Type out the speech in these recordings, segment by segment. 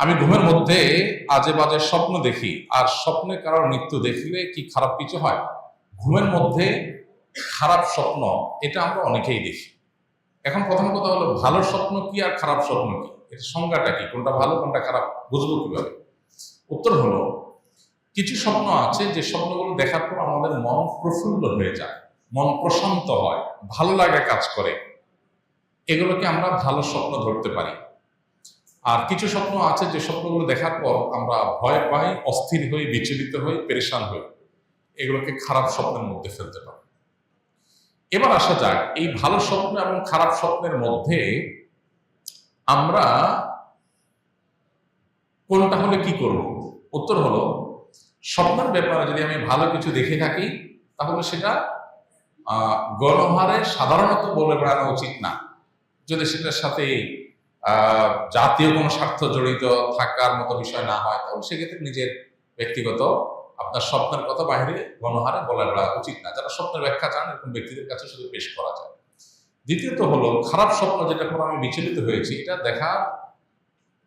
আমি ঘুমের মধ্যে আজে বাজে স্বপ্ন দেখি, আর স্বপ্নে কারোর মৃত্যু দেখলে কি খারাপ কিছু হয়? ঘুমের মধ্যে খারাপ স্বপ্ন, এটা আমরা অনেকেই দেখি। এখন প্রথম কথা হলো, ভালো স্বপ্ন কি আর খারাপ স্বপ্ন কি? এটা সংজ্ঞাটা কি? কোনটা ভালো, কোনটা খারাপ? বুঝব কীভাবে? উত্তর হলো, কিছু স্বপ্ন আছে যে স্বপ্নগুলো দেখার পর আমাদের মন প্রফুল্ল হয়ে যায়, মন প্রশান্ত হয়, ভালো লাগা কাজ করে। এগুলোকে আমরা ভালো স্বপ্ন ধরতে পারি। আর কিছু স্বপ্ন আছে যে স্বপ্নগুলো দেখার পর আমরা ভয় পাই, অস্থির হই, বিচলিত হই, পেরেশান হই। এগুলোকে খারাপ স্বপ্নের মধ্যে ফেলতে পারি। এবার আসা যাক, এই ভালো স্বপ্ন এবং খারাপ স্বপ্নের মধ্যে আমরা কোনটা হলে কি করব? উত্তর হলো, স্বপ্নের ব্যাপারে যদি আমি ভালো কিছু দেখে থাকি, তাহলে সেটা গণহারে সাধারণত বলে বেড়ানো উচিত না। যদি সেটার সাথে জাতীয় কোনো স্বার্থ জড়িত থাকার মতো বিষয় না হয়, তাহলে সেক্ষেত্রে নিজের ব্যক্তিগত আপনার স্বপ্নের কথা বাইরে গণহারে বলে উচিত না। যারা স্বপ্নের ব্যাখ্যা চান, এরকম ব্যক্তিদের কাছে শুধু পেশ করা যায়। দ্বিতীয়ত হলো, খারাপ স্বপ্ন যেটা করে আমি বিচলিত হয়েছি, এটা দেখার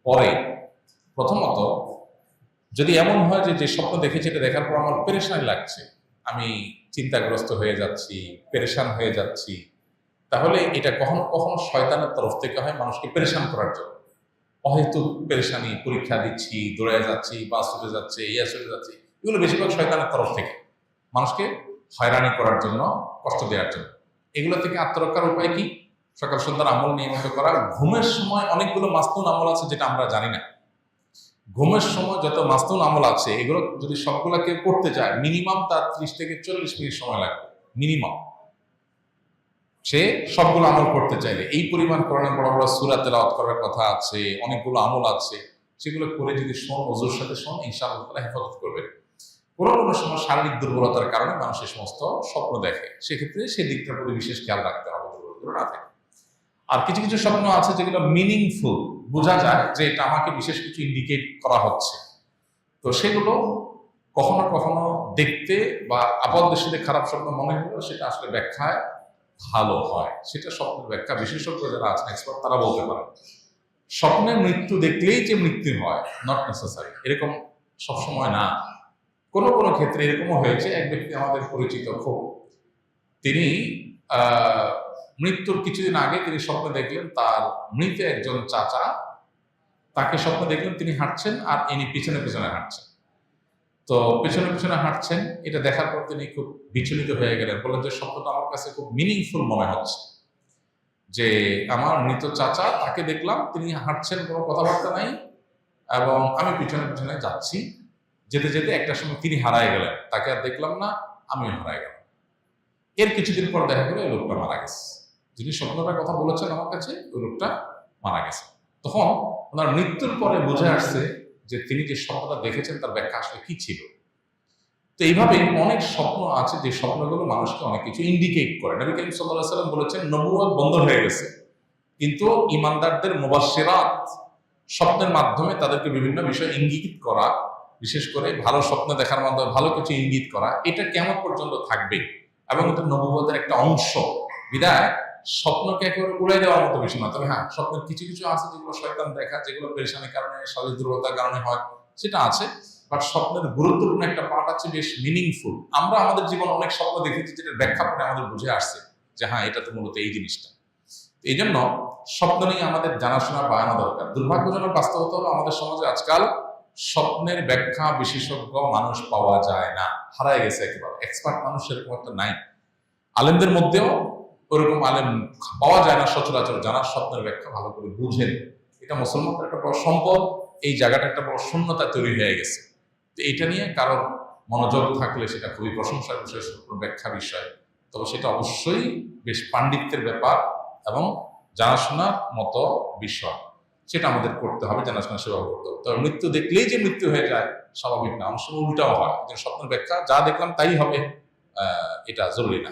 পরে প্রথমত, যদি এমন হয় যে যে স্বপ্ন দেখেছি এটা দেখার পর আমার পেরেশানি লাগছে, আমি চিন্তাগ্রস্ত হয়ে যাচ্ছি, পেরেশান হয়ে যাচ্ছি তাহলে এটা কখনো কখনো শয়তানের তরফ থেকে হয় মানুষকে পেরেশান করার জন্য। অহেতু পেরেশানি, পরীক্ষা দিচ্ছি দৌড়ায় যাচ্ছি, বাস চলে যাচ্ছে ইয়া চলে যাচ্ছে, এগুলো বেশিরভাগ শয়তানের তরফ থেকে। মানুষকে হয়রানি করার জন্য, কষ্ট দেওয়ার জন্য। এগুলো থেকে আত্মরক্ষার উপায় কি? সকাল সন্ধ্যার আমল নিয়মিত করা। ঘুমের সময় অনেকগুলো মাস্তুন আমল আছে যেটা আমরা জানি না। ঘুমের সময় যত মাস্তুন আমল আছে, এগুলো যদি সবগুলা কেউ করতে চায়, মিনিমাম তার ত্রিশ থেকে চল্লিশ মিনিট সময় লাগবে। মিনিমাম। সে সবগুলো আমল করতে চাইলে এই পরিমাণ কোরআনে বড় বড় সুরা তেলাওয়াত করার কথা আছে, অনেকগুলো আমল আছে, সেগুলো করে যদি শোন ওজুর সাথে শোন, ইনশাআল্লাহ হেফাজত করবে। কোনো কোনো সময় শারীরিক দুর্বলতার কারণে মানুষ এই সমস্ত স্বপ্ন দেখে। সেক্ষেত্রে সেই দিকটার প্রতি বিশেষ খেয়াল রাখতে হবে না থাকে। আর কিছু কিছু স্বপ্ন আছে যেগুলো মিনিংফুল বোঝা যায় যে এটা আমাকে বিশেষ কিছু ইন্ডিকেট করা হচ্ছে। তো সেগুলো কখনো কখনো দেখতে বা আপাত দৃষ্টিতে খারাপ স্বপ্ন মনে হলেও সেটা আসলে ব্যাখ্যায় ভালো হয়। সেটা স্বপ্নের ব্যাখ্যা। বিশেষজ্ঞ যারা আছেন এক্সপার্ট তারা বলতে পারে স্বপ্নে মৃত্যু দেখলেই যে মৃত্যু হয় নট নেসেসারি এরকম সবসময় না। কোনো কোনো ক্ষেত্রে এরকমও হয়েছে। এক ব্যক্তি আমাদের পরিচিত খুব। তিনি মৃত্যুর কিছুদিন আগে তিনি স্বপ্নে দেখলেন, তার মৃত একজন চাচা, তাকে স্বপ্নে দেখলেন, তিনি হাঁটছেন, আর ইনি পিছনে পিছনে হাঁটছেন। তো পেছনে পেছনে হাঁটছেন, এটা দেখার পর তিনি খুব বিচলিত হয়ে গেলেন। বললেন যে স্বপ্নটা আমার কাছে খুব মিনিংফুল মনে হচ্ছে যে, আমার মৃত চাচা, তাকে দেখলাম, তিনি হাঁটছেন, কোনো কথাবার্তা নাই এবং আমি পিছনে পিছনে যাচ্ছি। যেতে যেতে একটা সময় তিনি হারায় গেলেন। তাকে আর দেখলাম না, আমিও হারায় গেলাম। এর কিছুদিন পর দেখা গেলো ওই লোকটা মারা গেছে। যিনি স্বপ্নটার কথা বলেছেন আমার কাছে, ওই লোকটা মারা গেছে। তখন ওনার মৃত্যুর পরে বুঝে আসছে যে তিনি যে স্বপ্নটা দেখেছেন, তার ব্যাখ্যা আসলে কি ছিল? তো এইভাবে অনেক স্বপ্ন আছে, যে স্বপ্নগুলো মানুষকে অনেক কিছু ইন্ডিকেট করে। নবী করিম সাল্লাহ সাল্লাম বলেছেন নবুয়াদ বন্ধ হয়ে গেছে। কিন্তু ইমানদারদের মুবাশশিরাত স্বপ্নের মাধ্যমে তাদেরকে বিভিন্ন বিষয় ইঙ্গিত করা, বিশেষ করে ভালো স্বপ্ন দেখার মাধ্যমে ভালো কিছু ইঙ্গিত করা, এটা কেমন পর্যন্ত থাকবে? এবং এটা নবুয়তের একটা অংশ। বিদায়। স্বপ্নকে একেবারে উড়াই দেওয়ার মতো বিষয় না তবে হ্যাঁ স্বপ্নের কিছু কিছু আছে যেগুলো শয়তান দেখা যেগুলো পেরেশানির কারণে শারীরিক দুর্বলতার কারণে হয়, সেটা আছে। বাট স্বপ্নের গুরুত্বপূর্ণ একটা পার্ট আছে বেশ মিনিংফুল আমরা আমাদের জীবন অনেক স্বপ্ন দেখেছি যেটা ব্যাখ্যা করে আমাদের বুঝে আসছে যে হ্যাঁ এটা তো মূলত এই জিনিসটা। এই জন্য স্বপ্ন নিয়ে আমাদের জানাশোনা বাড়ানো দরকার। দুর্ভাগ্যজনক বাস্তবতা হলো আমাদের সমাজে আজকাল স্বপ্নের ব্যাখ্যা বিশেষজ্ঞ মানুষ পাওয়া যায় না। হারায় গেছে একেবারে। এক্সপার্ট মানুষ সেরকম একটা নাই। আলেমদের মধ্যেও ওরকম আলেম পাওয়া যায় না সচরাচর, যারা স্বপ্নের ব্যাখ্যা ভালো করে বুঝেন। এটা মুসলমানদের একটা বড় সম্পদ, এই জায়গাটা একটা বড় শূন্যতা তৈরি হয়ে গেছে। তো এটা নিয়ে কারোর মনোযোগ থাকলে সেটা খুবই প্রশংসার বিষয় ব্যাখ্যা বিষয়। তবে সেটা অবশ্যই বেশ পাণ্ডিত্যের ব্যাপার এবং জানাশোনার মতো বিষয়। সেটা আমাদের করতে হবে জানাশোনা সেবা করতে হবে। তবে মৃত্যু দেখলেই যে মৃত্যু হয়ে যায়, স্বাভাবিক না। সময় উল্টাও হয় যে স্বপ্নের ব্যাখ্যা, যা দেখলাম তাই হবে এটা জরুরি না।